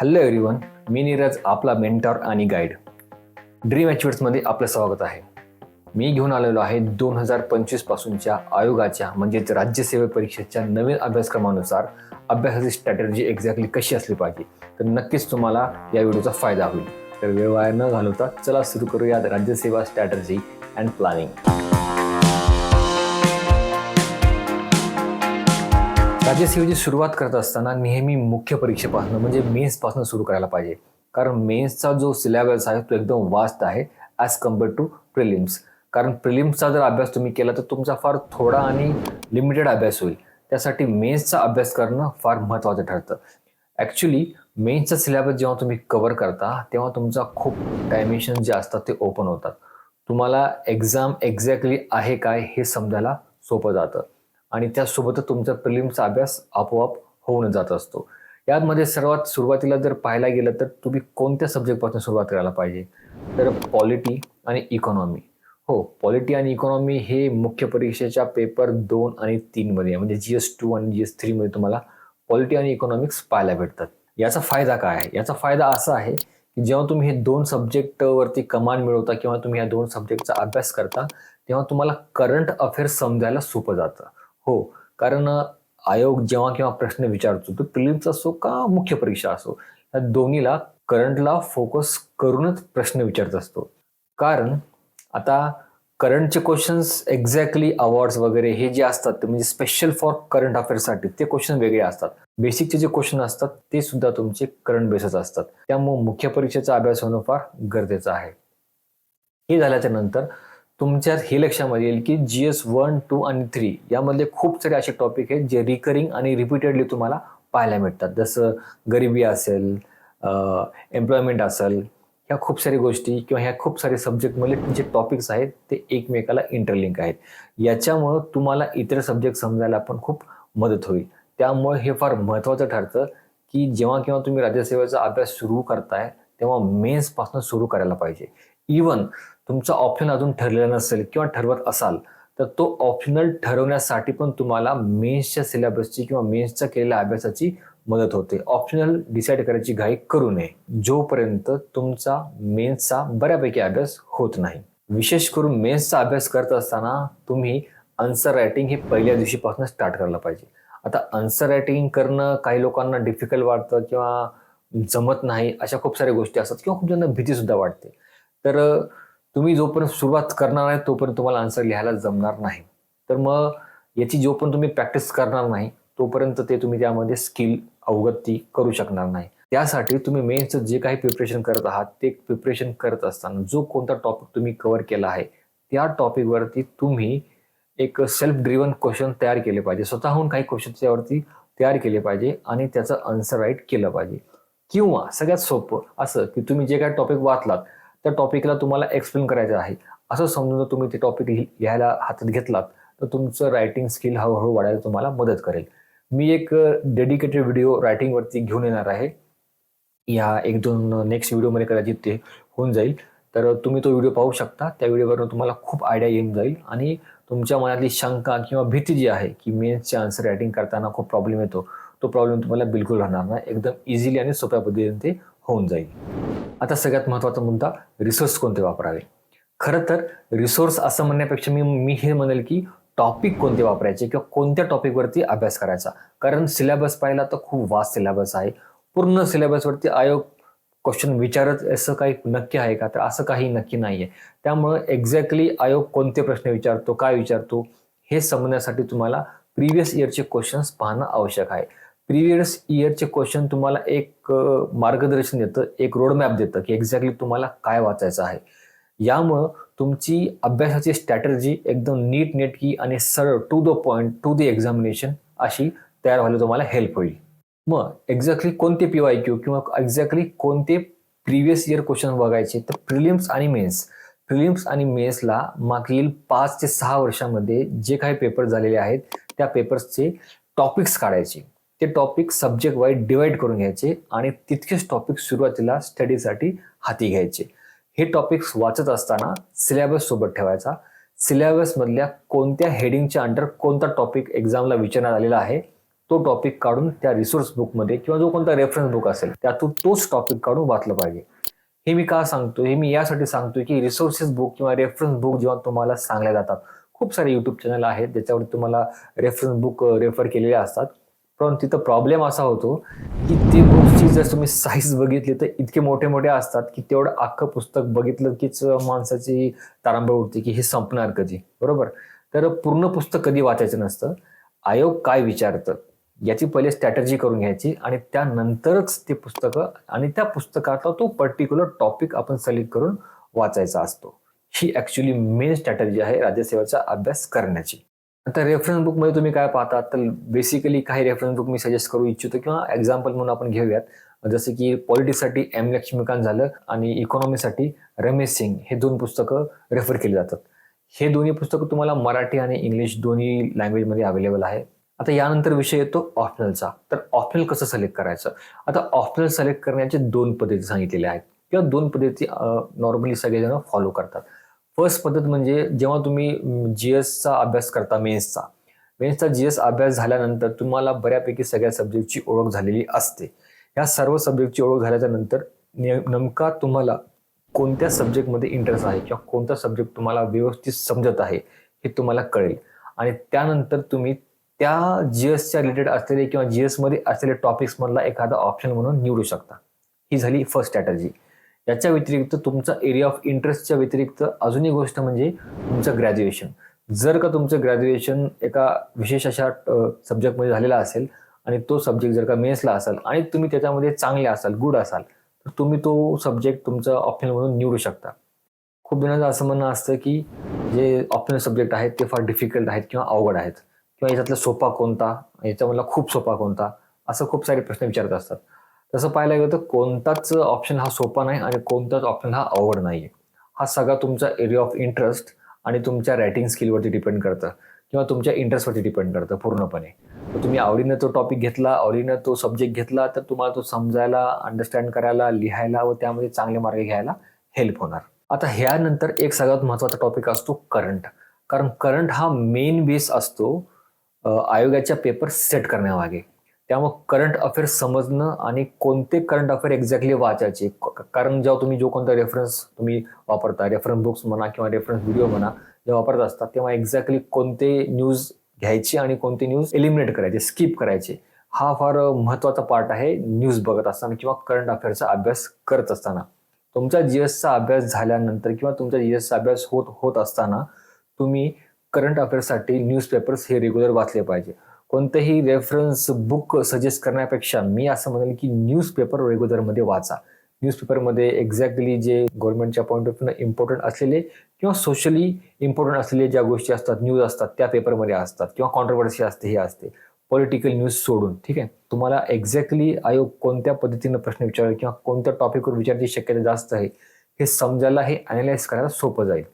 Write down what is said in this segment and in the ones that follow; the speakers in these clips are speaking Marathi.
हॅलो एव्हरीवन मी नीरज आपला मेंटॉर आणि गाईड ड्रीम अचिव्हर्समध्ये आपलं स्वागत आहे. मी घेऊन आलेलो आहे दोन हजार पंचवीस पासूनच्या आयोगाच्या म्हणजेच राज्यसेवा परीक्षेच्या नवीन अभ्यासक्रमानुसार अभ्यासाची स्ट्रॅटर्जी एक्झॅक्टली कशी असली पाहिजे तर नक्कीच तुम्हाला या व्हिडिओचा फायदा होईल. तर वेळ वाया न घालवता चला सुरू करूया राज्यसेवा स्ट्रॅटर्जी अँड प्लॅनिंग राज्यसेवेची सुरुवात करत असताना नेहमी मुख्य परीक्षेपासून म्हणजे मेन्सपासून सुरू करायला पाहिजे. कारण मेन्सचा जो सिलेबस आहे तो एकदम वास्ट आहे ॲज कंपेअर टू प्रिलिम्स कारण प्रिलिम्सचा जर अभ्यास तुम्ही केला तर तुमचा फार थोडा आणि लिमिटेड अभ्यास होईल. त्यासाठी मेन्सचा अभ्यास करणं फार महत्त्वाचं ठरतं. ॲक्च्युली मेन्सचा सिलेबस जेव्हा तुम्ही कवर करता तेव्हा तुमचा खूप डायमेन्शन जे असतात ते ओपन होतात. तुम्हाला एक्झाम एक्झॅक्टली आहे काय हे समजायला सोपं जातं. आणि त्यासोबतच तुमचा प्रिलिम्सचा अभ्यास आपोआप होऊन जात असतो. यामध्ये सर्वात सुरुवातीला जर पाहायला गेलं तर तुम्ही कोणत्या सब्जेक्टपासून सुरुवात करायला पाहिजे? तर पॉलिटी आणि इकॉनॉमी. हो पॉलिटी आणि इकॉनॉमी हे मुख्य परीक्षेच्या पेपर दोन आणि तीनमध्ये म्हणजे जी एस टू आणि जी एस थ्रीमध्ये तुम्हाला पॉलिटी आणि इकॉनॉमिक्स पाहायला भेटतात. याचा फायदा काय आहे? याचा फायदा असा आहे की जेव्हा तुम्ही हे दोन सब्जेक्टवरती कमांड मिळवता किंवा तुम्ही या दोन सब्जेक्टचा अभ्यास करता तेव्हा तुम्हाला करंट अफेअर्स समजायला सोपं जातं. हो. कारण आयोग जेव्हा केव्हा प्रश्न विचारतो तो प्रिलिम्स असो का मुख्य परीक्षा असो या दोन्हीला करंटला फोकस करूनच प्रश्न विचारत असतो. कारण आता करंटचे क्वेश्चन्स एक्झॅक्टली अवॉर्ड्स वगैरे हे जे असतात ते म्हणजे स्पेशल फॉर करंट अफेअर्ससाठी ते क्वेश्चन वेगळे असतात. बेसिकचे जे क्वेश्चन असतात ते सुद्धा तुमचे करंट बेसच असतात. त्यामुळे मुख्य परीक्षेचा अभ्यास होणं फार गरजेचं आहे. हे झाल्याच्यानंतर तुमच्यात हे लक्षामध्ये येईल की जी एस वन टू आणि थ्री यामधले खूप सारे असे टॉपिक आहेत जे रिकरिंग आणि रिपीटेडली तुम्हाला पाहायला मिळतात. जसं गरिबी असेल एम्प्लॉयमेंट असेल ह्या खूप साऱ्या गोष्टी किंवा ह्या खूप सारे सब्जेक्टमधले जे टॉपिक्स आहेत ते एकमेकाला इंटरलिंक आहेत. याच्यामुळं तुम्हाला इतर सब्जेक्ट समजायला पण खूप मदत होईल. त्यामुळे हे फार महत्त्वाचं ठरतं की जेव्हा केव्हा तुम्ही राज्यसेवेचा अभ्यास सुरू करताय तेव्हा मेन्सपासून सुरू करायला पाहिजे. इवन तुमचा ऑप्शन अजून ठरलेला नसेल किंवा ठरवत असाल तर तो ऑप्शनल ठरवण्यासाठी पण तुम्हाला मेन्सच्या सिलेबसची किंवा मेन्सच्या केलेल्या अभ्यासाची मदत होते. ऑप्शनल डिसाईड करायची घाई करू नये जोपर्यंत तुमचा मेन्सचा बऱ्यापैकी अभ्यास होत नाही. विशेष करून मेन्सचा अभ्यास करत असताना तुम्ही आन्सर रायटिंग हे पहिल्या दिवशीपासून स्टार्ट करायला पाहिजे. आता आन्सर रायटिंग करणं काही लोकांना डिफिकल्ट वाटतं किंवा जमत नाही अशा खूप साऱ्या गोष्टी असतात किंवा खूप जणांना भीतीसुद्धा वाटते. तर तुम्ही जोपर्यंत सुरुवात करणार नाही तोपर्यंत तुम्हाला आन्सर लिहायला जमणार नाही. तर मग याची जोपर्यंत तुम्ही प्रॅक्टिस करणार नाही तोपर्यंत ते तुम्ही त्यामध्ये स्किल अवगती करू शकणार नाही. त्यासाठी तुम्ही मेन्सचं जे काही प्रिपरेशन करत आहात ते प्रिपरेशन करत असताना जो कोणता टॉपिक तुम्ही कव्हर केला आहे त्या टॉपिकवरती तुम्ही एक सेल्फ ड्रिवन क्वेश्चन तयार केले पाहिजे. स्वतःहून काही क्वेश्चन त्यावरती तयार केले पाहिजे आणि त्याचं आन्सर राईट केलं पाहिजे. किंवा सगळ्यात सोपं असं की तुम्ही जे काही टॉपिक वाचलात त्या टॉपिकला तुम्हाला एक्सप्लेन करायचं आहे. असं समजून जर तुम्ही ते टॉपिक लिहायला हातात घेतलात तर तुमचं रायटिंग स्किल हळूहळू वाढायला तुम्हाला मदत करेल. मी एक डेडिकेटेड व्हिडिओ रायटिंगवरती घेऊन येणार आहे. या एक दोन नेक्स्ट व्हिडिओमध्ये कदाचित ते होऊन जाईल. तर तुम्ही तो व्हिडिओ पाहू शकता. त्या व्हिडिओवरून तुम्हाला खूप आयडिया येऊन जाईल. आणि तुमच्या मनातली शंका किंवा भीती जी आहे की मेन्सचे आन्सर रायटिंग करताना खूप प्रॉब्लेम येतो तो प्रॉब्लेम तुम्हाला बिलकुल राहणार नाही. एकदम इझिली आणि सोप्या पद्धतीने ते होऊन जाईल. आता सगळ्यात महत्त्वाचा मुद्दा रिसोर्स कोणते वापरावे? खरं तर रिसोर्स असं म्हणण्यापेक्षा मी मी हे म्हणेल की टॉपिक कोणते वापरायचे किंवा कोणत्या टॉपिकवरती अभ्यास करायचा? कारण सिलेबस पाहिला तर खूप वास्ट सिलेबस आहे. पूर्ण सिलेबसवरती आयोग क्वेश्चन विचारत असं काही नक्की आहे का? तर असं काही नक्की नाही आहे त्यामुळं एक्झॅक्टली आयोग कोणते प्रश्न विचारतो काय विचारतो हे समजण्यासाठी तुम्हाला प्रिव्हियस इयरचे क्वेश्चन्स पाहणं आवश्यक आहे. प्रिव्हियस इयरचे क्वेश्चन तुम्हाला एक मार्गदर्शन देतं एक रोडमॅप देतं की एक्झॅक्टली तुम्हाला काय वाचायचं आहे. यामुळं तुमची अभ्यासाची स्ट्रॅटर्जी एकदम नीट नेटकी आणि सरळ to the point to the examination अशी तयार व्हायला तुम्हाला हेल्प होईल. मग एक्झॅक्टली कोणते पी वाय क्यू किंवा एक्झॅक्टली कोणते प्रिव्हियस इयर क्वेश्चन बघायचे तर प्रिलिम्स आणि मेन्स प्रिलिम्स आणि मेन्सला मागील पाच ते सहा वर्षामध्ये जे काही पेपर झालेले आहेत त्या पेपर्सचे टॉपिक्स काढायचे. ते टॉपिक सब्जेक्ट वाईज डिवाइड करून घ्यायचे आणि तितकेच टॉपिक सुरुवातीला स्टडीसाठी हाती घ्यायचे. हे टॉपिक्स वाचत असताना सिलेबस सोबत ठेवायचा. सिलेबसमधल्या कोणत्या हेडिंगच्या अंडर कोणता टॉपिक एक्झामला विचारण्यात आलेला आहे तो टॉपिक काढून त्या रिसोर्स बुकमध्ये किंवा जो कोणता रेफरन्स बुक असेल त्यातून तोच टॉपिक काढून वाचलं पाहिजे. हे मी का सांगतो हे मी यासाठी सांगतोय की रिसोर्सेस बुक किंवा रेफरन्स बुक जेव्हा तुम्हाला सांगल्या जातात खूप सारे युट्यूब चॅनल आहेत ज्याच्यावर तुम्हाला रेफरन्स बुक रेफर केलेले असतात. पण तिथं प्रॉब्लेम असा होतो की ती बुक्सची जर तुम्ही साईज बघितली तर इतके मोठे मोठे असतात की तेवढं अख्खं पुस्तक बघितलं कीच माणसाची तारांबळ उडते की हे संपणार कधी? बरोबर? तर पूर्ण पुस्तक कधी वाचायचं नसतं. आयोग काय विचारतं? याची पहिले स्ट्रॅटर्जी करून घ्यायची आणि त्यानंतरच ते पुस्तकं आणि त्या पुस्तकातला तो पर्टिक्युलर टॉपिक आपण सिलेक्ट करून वाचायचा असतो. ही ॲक्च्युली मेन स्ट्रॅटर्जी आहे राज्यसेवेचा अभ्यास करण्याची. आता रेफरन्स बुकमध्ये तुम्ही काय पाहता तर बेसिकली काही रेफरन्स बुक मी सजेस्ट करू इच्छितो किंवा एक्झाम्पल म्हणून आपण घेऊयात. जसं की पॉलिटिक्ससाठी एम लक्ष्मीकांत झालं आणि इकॉनॉमीसाठी रमेश सिंग हे दोन पुस्तकं रेफर केली जातात. हे दोन्ही पुस्तकं तुम्हाला मराठी आणि इंग्लिश दोन्ही लँग्वेजमध्ये अवेलेबल आहे. आता यानंतर विषय येतो ऑप्शनलचा तर ऑप्शनल कसं सिलेक्ट करायचं? आता ऑप्शनल सिलेक्ट करण्याचे दोन पद्धती सांगितलेल्या आहेत. किंवा दोन पद्धती नॉर्मली सगळेजण फॉलो करतात. फर्स्ट पद्धत म्हणजे जेव्हा तुम्ही जी एसचा अभ्यास करता मेन्सचा मेन्सचा जी एस अभ्यास झाल्यानंतर तुम्हाला बऱ्यापैकी सगळ्या सब्जेक्टची ओळख झालेली असते. या सर्व सब्जेक्टची ओळख झाल्याच्यानंतर नेमका तुम्हाला कोणत्या सब्जेक्टमध्ये इंटरेस्ट आहे किंवा कोणता सब्जेक्ट तुम्हाला व्यवस्थित समजत आहे हे तुम्हाला कळेल. आणि त्यानंतर तुम्ही त्या जी एसच्या रिलेटेड असलेले किंवा जी एसमध्ये असलेले टॉपिक्समधला एखादा ऑप्शन म्हणून निवडू शकता. ही झाली फर्स्ट स्ट्रॅटर्जी याच्या व्यतिरिक्त तुमचा एरिया ऑफ इंटरेस्टच्या व्यतिरिक्त अजूनही गोष्ट म्हणजे तुमचं ग्रॅज्युएशन जर का तुमचं ग्रॅज्युएशन एका विशेष अशा सब्जेक्टमध्ये झालेला असेल आणि तो सब्जेक्ट जर का मेन्सला असाल आणि तुम्ही त्याच्यामध्ये चांगले असाल गुड असाल तर तुम्ही तो सब्जेक्ट तुमचा ऑप्शनल म्हणून निवडू शकता. खूप जणांचं असं म्हणणं असतं की जे ऑप्शनल सब्जेक्ट आहेत ते फार डिफिकल्ट आहेत किंवा अवघड आहेत. किंवा याच्यातला सोपा कोणता? याच्यामधला खूप सोपा कोणता? असं खूप सारे प्रश्न विचारत असतात. तसं पाहायला गेलं तर कोणताच ऑप्शन हा सोपा नाही आणि कोणताच ऑप्शन हा अवघड नाही हा सगळा तुमचा एरिया ऑफ इंटरेस्ट आणि तुमच्या रायटिंग स्किलवरती डिपेंड करतं किंवा तुमच्या इंटरेस्टवरती डिपेंड करतं पूर्णपणे. तर तुम्ही आवडीनं तो टॉपिक घेतला आवडीनं तो सब्जेक्ट घेतला तर तुम्हाला तो समजायला अंडरस्टँड करायला लिहायला व त्यामध्ये चांगले मार्ग घ्यायला हेल्प होणार. आता ह्यानंतर एक सगळ्यात महत्त्वाचा टॉपिक असतो करंट कारण करंट हा मेन बेस असतो आयोगाच्या पेपर सेट करण्यामागे. त्यामुळे करंट अफेअर्स समजणं आणि कोणते करंट अफेअर एक्झॅक्टली वाचायचे? कारण जेव्हा तुम्ही जो कोणता रेफरन्स तुम्ही वापरता रेफरन्स बुक्स म्हणा किंवा रेफरन्स व्हिडिओ म्हणा जे वापरत असतात तेव्हा एक्झॅक्टली कोणते न्यूज घ्यायचे आणि कोणते न्यूज एलिमिनेट करायचे स्किप करायचे. हा फार महत्त्वाचा पार्ट आहे न्यूज बघत असताना किंवा करंट अफेअरचा अभ्यास करत असताना. तुमचा जी एसचा अभ्यास झाल्यानंतर किंवा तुमचा जी एसचा अभ्यास होत होत असताना तुम्ही करंट अफेअर्ससाठी न्यूजपेपर्स हे रेग्युलर वाचले पाहिजे. कोणतंही रेफरन्स बुक सजेस्ट करण्यापेक्षा मी असं म्हणेल की न्यूजपेपर रेग्युलरमध्ये वाचा. न्यूजपेपरमध्ये एक्झॅक्टली जे गव्हर्नमेंटच्या पॉईंट ऑफ व्ह्यू इम्पॉर्टंट असलेले किंवा सोशली इम्पॉर्टंट असलेले ज्या गोष्टी असतात न्यूज असतात त्या पेपरमध्ये असतात किंवा कॉन्ट्रोवर्सी असते हे असते. पॉलिटिकल न्यूज सोडून ठीक आहे? तुम्हाला एक्झॅक्टली आयोग कोणत्या पद्धतीनं प्रश्न विचारेल किंवा कोणत्या टॉपिकवर विचारण्याची शक्यता जास्त आहे हे समजायला हे अनालाइज करायला सोपं जाईल.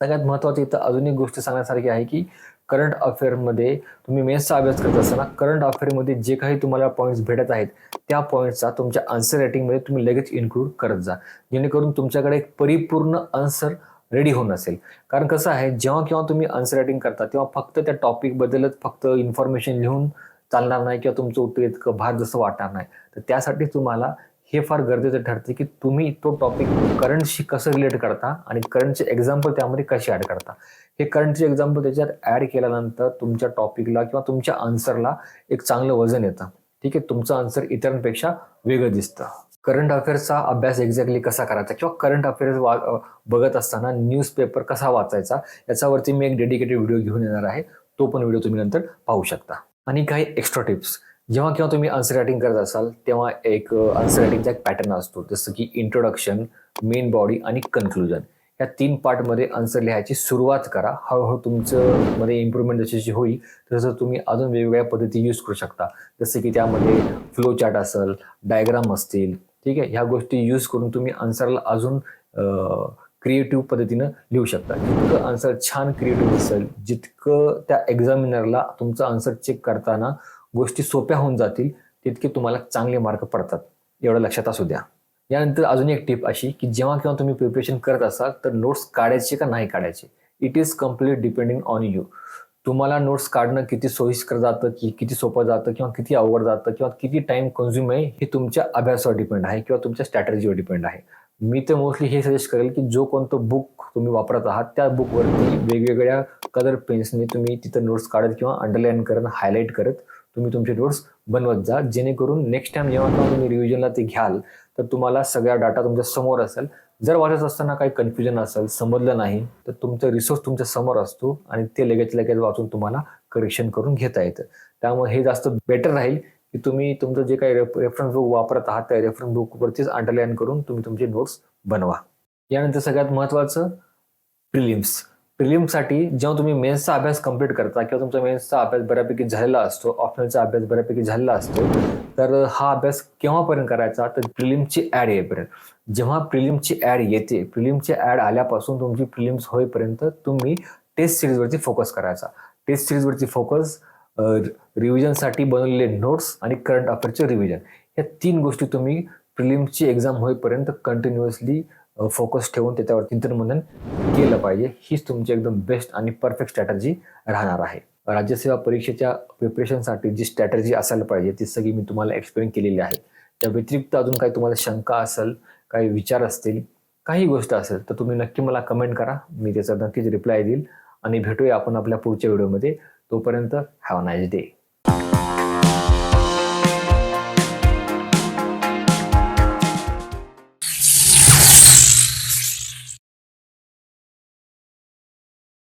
सगळ्यात महत्त्वाची इथं अजून एक गोष्ट सांगण्यासारखी आहे की करंट अफेअरमध्ये तुम्ही मेन्सचा अभ्यास करत असताना करंट अफेअरमध्ये जे काही तुम्हाला पॉईंट्स भेटत आहेत त्या पॉईंट्सचा तुमच्या आन्सर रायटिंगमध्ये तुम्ही लगेच इन्क्लूड करत जा. जेणेकरून तुमच्याकडे एक परिपूर्ण आन्सर रेडी होऊन असेल. कारण कसं आहे जेव्हा केव्हा तुम्ही आन्सर रायटिंग करता तेव्हा फक्त त्या टॉपिकबद्दलच फक्त इन्फॉर्मेशन लिहून चालणार नाही किंवा तुमचं उत्तर इतकं भार जसं वाटणार नाही. तर त्यासाठी तुम्हाला हे फार गरजेचं ठरते की तुम्ही तो टॉपिक करंटशी कसं रिलेट करता आणि करंटचे एक्झाम्पल त्यामध्ये कसे ॲड करता. हे करंटचे एक्झाम्पल त्याच्यात ॲड केल्यानंतर तुमच्या टॉपिकला किंवा तुमच्या आन्सरला एक चांगलं वजन येतं. ठीक आहे? तुमचं आन्सर इतरांपेक्षा वेगळं दिसतं. करंट अफेअर्सचा अभ्यास एक्झॅक्टली कसा करायचा किंवा करंट अफेअर्स वा बघत असताना न्यूजपेपर कसा वाचायचा याच्यावरती मी एक डेडिकेटेड व्हिडिओ घेऊन येणार आहे. तो पण व्हिडिओ तुम्ही नंतर पाहू शकता. आणि काही एक्स्ट्रा टिप्स जेव्हा केव्हा तुम्ही आन्सर रायटिंग करत असाल तेव्हा एक आन्सर रायटिंगचा एक पॅटर्न असतो जसं की इंट्रोडक्शन मेन बॉडी आणि कन्क्लुजन या तीन पार्टमध्ये आन्सर लिहायची सुरुवात करा. हळूहळू तुमचं मध्ये इम्प्रूव्हमेंट जशी होईल तसं तुम्ही अजून वेगवेगळ्या पद्धती यूज करू शकता. जसं की त्यामध्ये फ्लो चार्ट असेल डायग्राम असतील ठीक आहे? ह्या गोष्टी यूज करून तुम्ही आन्सरला अजून क्रिएटिव्ह पद्धतीनं लिहू शकता. जितकं आन्सर छान क्रिएटिव्ह असेल जितकं त्या एक्झामिनरला तुमचं आन्सर चेक करताना गोष्टी सोप्या होऊन जातील तितके तुम्हाला चांगले मार्क पडतात. एवढं लक्षात असू द्या. यानंतर अजून एक टिप अशी की जेव्हा केव्हा तुम्ही प्रिपरेशन करत असाल तर नोट्स काढायचे का नाही काढायचे? It is complete depending on you तुम्हाला नोट्स काढणं किती सोयीस्कर जातं की किती सोपं जातं किंवा किती अवघड जातं किंवा किती टाइम कन्झ्युम आहे हे तुमच्या अभ्यासावर डिपेंड आहे किंवा तुमच्या स्ट्रॅटजीवर डिपेंड आहे. मी तर मोस्टली हे सजेस्ट करेल की जो कोणतं बुक तुम्ही वापरत आहात त्या बुकवरती वेगवेगळ्या कलर पेन्सने तुम्ही तिथं नोट्स काढत किंवा अंडरलाईन करत हायलाईट करत तुम्ही तुमचे नोट्स बनवत जा. जेणेकरून नेक्स्ट टाइम जेव्हा तुम्ही रिव्हिजनला ते घ्याल तर तुम्हाला सगळा डाटा तुमच्यासमोर असेल. जर वाचत असताना काही कन्फ्युजन असेल समजलं नाही तर तुमचा रिसोर्स तुमच्यासमोर असतो आणि ते लगेच लगेच वाचून तुम्हाला करेक्शन करून घेता येतं. त्यामुळे हे जास्त बेटर राहील की तुम्ही तुमचं जे काही रेफरन्स बुक वापरत आहात त्या रेफरन्स बुकवरतीच अंडरलाईन करून तुम्ही तुमचे नोट्स बनवा. यानंतर सगळ्यात महत्त्वाचं प्रिलिम्स प्रिलिमसाठी जेव्हा तुम्ही मेन्सचा अभ्यास कंप्लीट करता किंवा तुमचा मेन्सचा अभ्यास बऱ्यापैकी झालेला असतो ऑप्शनलचा अभ्यास बऱ्यापैकी झालेला असतो तर हा अभ्यास केव्हापर्यंत करायचा? तर प्रिलिमची ॲड येईपर्यंत. जेव्हा प्रिलिमची ॲड येते प्रिलिमची ॲड आल्यापासून तुमची प्रिलिम्स होईपर्यंत तुम्ही टेस्ट सिरीजवरती फोकस करायचा. टेस्ट सिरीजवरती फोकस रिव्हिजनसाठी बनवलेले नोट्स आणि करंट अफेअरचे रिव्हिजन या तीन गोष्टी तुम्ही प्रिलिम्सची एक्झाम होईपर्यंत कंटिन्युअसली फोकस ठेवून त्याच्यावर चिंतनमंथन केलं पाहिजे. हीच तुमची एकदम बेस्ट आणि परफेक्ट स्ट्रॅटजी राहणार आहे. राज्यसेवा परीक्षेच्या प्रिपरेशनसाठी जी स्ट्रॅटजी असायला पाहिजे ती सगळी मी तुम्हाला एक्सप्लेन केलेली आहे. त्या व्यतिरिक्त अजून काही तुम्हाला शंका असेल काही विचार असतील काही गोष्ट असेल तर तुम्ही नक्की मला कमेंट करा. मी त्याचा नक्कीच रिप्लाय देईल. आणि भेटूया आपण आपल्या पुढच्या व्हिडिओमध्ये तोपर्यंत हॅव नाईस डे